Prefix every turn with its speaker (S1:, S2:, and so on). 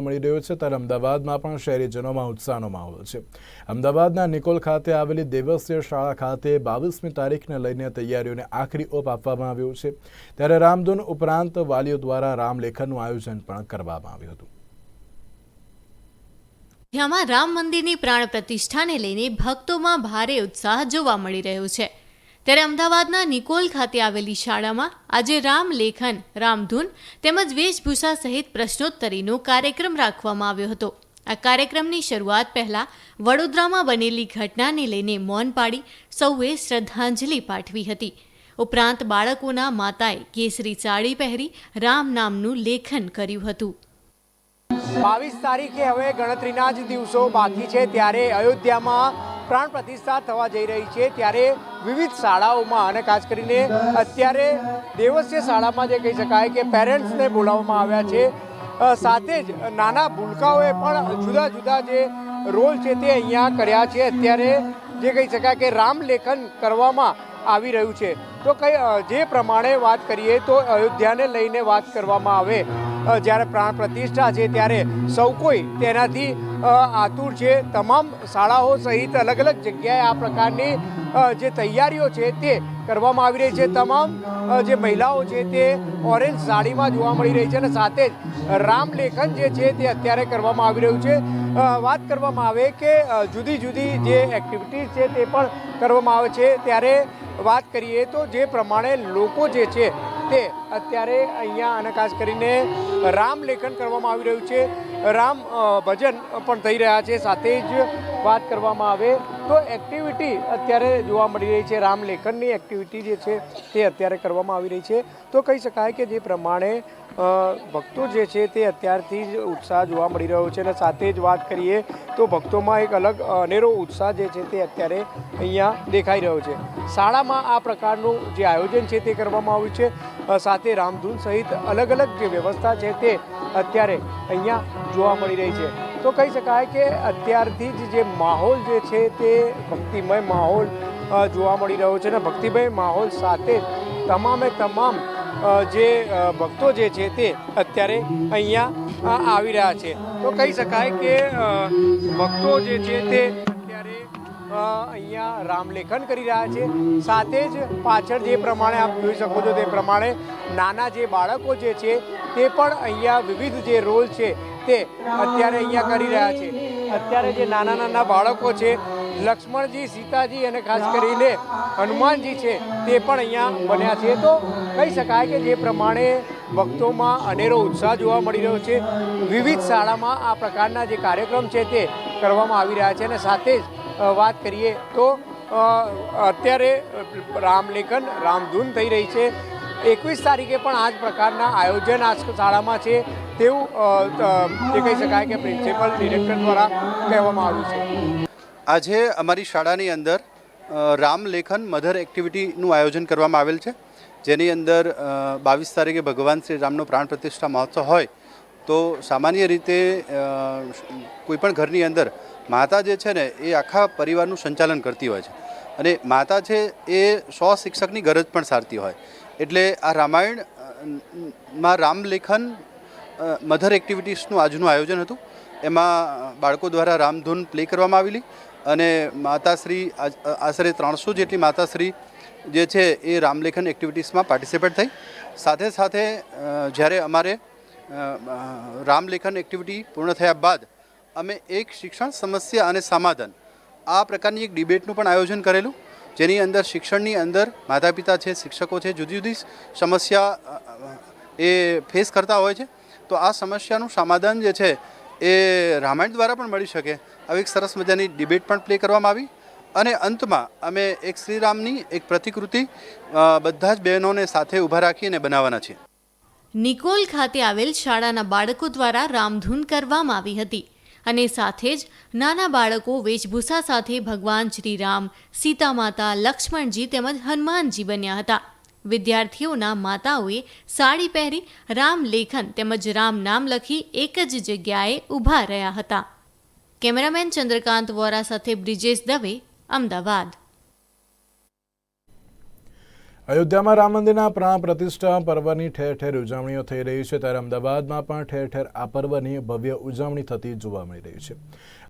S1: મળી રહ્યો છે, ત્યારે અમદાવાદમાં પણ શહેરીજનોમાં ઉત્સાહનો માહોલ છે. અમદાવાદના નિકોલ ખાતે આવેલી દેવસ્ય શાળા ખાતે બાવીસમી તારીખને લઈને તૈયારીઓને આખરી ઓપ આપવામાં આવ્યો છે. ત્યારે રામધૂન ઉપરાંત વાલીઓ દ્વારા રામલેખનનું આયોજન પણ કરવામાં આવ્યું હતું.
S2: અયોધ્યામાં રામ મંદિરની પ્રાણ પ્રતિષ્ઠાને લઈને ભક્તોમાં ભારે ઉત્સાહ જોવા મળી રહ્યો છે. ત્યારે અમદાવાદના નિકોલ ખાતે આવેલી શાળામાં આજે રામ લેખન રામધૂન તેમજ વેશભૂષા સહિત પ્રશ્નોત્તરીનો કાર્યક્રમ રાખવામાં આવ્યો હતો. આ કાર્યક્રમની શરૂઆત પહેલા વડોદરામાં બનેલી ઘટનાને લઈને મૌન પાડી સૌએ શ્રદ્ધાંજલિ પાઠવી હતી. ઉપરાંત બાળકોના માતાએ કેસરી સાડી પહેરી રામ નામનું લેખન કર્યું હતું.
S3: બાવીસ તારીખે હવે ગણતરીના જ દિવસો બાકી છે, ત્યારે અયોધ્યામાં પ્રાણ પ્રતિષ્ઠા થવા જઈ રહી છે ત્યારે વિવિધ શાળાઓમાં અને ખાસ કરીને અત્યારે દેવસ્ય શાળામાં જે કહી શકાય કે પેરેન્ટ્સને બોલાવવામાં આવ્યા છે. સાથે જ નાના ભૂલકાઓએ પણ જુદા જુદા જે રોલ છે તે અહીંયા કર્યા છે. અત્યારે જે કહી શકાય કે રામલેખન કરવામાં આવી રહ્યું છે. તો કઈ જે પ્રમાણે વાત કરીએ તો અયોધ્યાને લઈને વાત કરવામાં આવે. જ્યારે પ્રાણ પ્રતિષ્ઠા છે ત્યારે સૌ કોઈ તેનાથી આતુર છે. તમામ શાળાઓ સહિત અલગ અલગ જગ્યાએ આ પ્રકારની જે તૈયારીઓ છે તે કરવામાં આવી રહી છે. તમામ જે મહિલાઓ છે તે ઓરેન્જ સાડીમાં જોવા મળી રહી છે અને સાથે જ રામલેખન જે છે તે અત્યારે કરવામાં આવી રહ્યું છે. વાત કરવામાં આવે કે જુદી જુદી જે એક્ટિવિટીઝ છે તે પણ કરવામાં આવે છે. ત્યારે વાત કરીએ તો જે પ્રમાણે લોકો જે છે તે અત્યારે અહીંયા અને ખાસ કરીને રામ લેખન કરવામાં આવી રહ્યું છે. રામ ભજન પણ થઈ રહ્યા છે. સાથે જ વાત કરવામાં આવે તો એક્ટિવિટી અત્યારે જોવા મળી રહી છે. રામલેખનની એક્ટિવિટી જે છે તે અત્યારે કરવામાં આવી રહી છે. તો કહી શકાય કે જે પ્રમાણે ભક્તો જે છે તે અત્યારથી જ ઉત્સાહ જોવા મળી રહ્યો છે. અને સાથે જ વાત કરીએ તો ભક્તોમાં એક અલગ અનેરો ઉત્સાહ જે છે તે અત્યારે અહીંયા દેખાઈ રહ્યો છે. શાળામાં આ પ્રકારનું જે આયોજન છે તે કરવામાં આવ્યું છે. સાથે રામધૂન સહિત અલગ અલગ જે વ્યવસ્થા છે તે અત્યારે અહીંયા જોવા મળી રહી છે. તો કહી શકાય કે અત્યારથી જ જે માહોલ જે છે તે ભક્તિમય માહોલ જોવા મળી રહ્યો છે અને ભક્તિમય માહોલ સાથે તમામે તમામ જે ભક્તો જે છે તે અત્યારે અહીંયા આવી રહ્યા છે. તો કહી શકાય કે ભક્તો જે છે તે અત્યારે અહીંયા રામલેખન કરી રહ્યા છે. સાથે જ પાછળ જે પ્રમાણે આપ જોઈ શકો છો તે પ્રમાણે નાના જે બાળકો જે છે તે પણ અહીંયા વિવિધ જે રોલ છે તે અત્યારે અહીંયા કરી રહ્યા છે. અત્યારે જે નાના નાના બાળકો છે, લક્ષ્મણજી, સીતાજી અને ખાસ કરીને હનુમાનજી છે, તે પણ અહીંયા બન્યા છે. તો કહી શકાય કે જે પ્રમાણે ભક્તોમાં અનેરો ઉત્સાહ જોવા મળી રહ્યો છે. વિવિધ શાળામાં આ પ્રકારના જે કાર્યક્રમ છે તે કરવામાં આવી રહ્યા છે. અને સાથે જ વાત કરીએ તો અત્યારે રામલેખન, રામધૂન થઈ રહી છે. એકવીસ તારીખે પણ આ જ પ્રકારના આયોજન આ શાળામાં છે તેવું જે કહી શકાય કે પ્રિન્સિપલ, ડિરેક્ટર દ્વારા કહેવામાં આવ્યું છે.
S4: આજે અમારી શાળાની અંદર રામલેખન મધર એક્ટિવિટીનું આયોજન કરવામાં આવેલ છે. જેની અંદર બાવીસ તારીખે ભગવાન શ્રી રામનો પ્રાણ પ્રતિષ્ઠા મહોત્સવ હોય, તો સામાન્ય રીતે કોઈપણ ઘરની અંદર માતા જે છે ને, એ આખા પરિવારનું સંચાલન કરતી હોય છે. અને માતા છે એ સો શિક્ષકની ગરજ પણ સારતી હોય. એટલે આ રામાયણમાં રામલેખન મધર એક્ટિવિટીસનું આજનું આયોજન હતું. એમાં બાળકો દ્વારા રામધૂન પ્લે કરવામાં આવેલી અને માતાશ્રી આશરે ત્રણસો જેટલી માતાશ્રી જે છે એ રામલેખન એક્ટિવિટીસમાં પાર્ટિસિપેટ થઈ. સાથે સાથે જ્યારે અમારે રામલેખન એક્ટિવિટી પૂર્ણ થયા બાદ અમે એક શિક્ષણ સમસ્યા અને સમાધાન આ પ્રકારની એક ડિબેટનું પણ આયોજન કરેલું. જેની અંદર શિક્ષણની અંદર માતા પિતા છે, શિક્ષકો છે જુદી જુદી સમસ્યા એ ફેસ કરતા હોય છે. તો આ સમસ્યાનું સમાધાન જે છે એ રામાયણ દ્વારા પણ મળી શકે. આવી એક સરસ મજાની ડિબેટ પણ પ્લે કરવામાં આવી. અને અંતમાં અમે એક શ્રીરામની એક પ્રતિકૃતિ બધા જ બહેનોને સાથે ઊભા રાખીને બનાવવાના છીએ.
S2: નિકોલ ખાતે આવેલ શાળાના બાળકો દ્વારા રામધૂન કરવામાં આવી હતી. અને સાથે જ નાના બાળકો વેશભૂષા સાથે ભગવાન શ્રી રામ સીતા માતા લક્ષ્મણજી તેમજ હનુમાનજી બન્યા હતા. વિદ્યાર્થીઓના માતાઓએ સાડી પહેરી રામ લેખન તેમજ રામ નામ લખી એક જ જગ્યાએ ઊભા રહ્યા હતા. કેમેરામેન ચંદ્રકાંત વોરા સાથે બ્રિજેશ દવે, અમદાવાદ.
S1: અયોધ્યામાં રામ મંદિરના પ્રાણ પ્રતિષ્ઠા પર્વની ઠેર ઠેર ઉજવણીઓ થઈ રહી છે. ત્યારે અમદાવાદમાં પણ ઠેર ઠેર આ પર્વની ભવ્ય ઉજવણી થતી જોવા મળી રહી છે.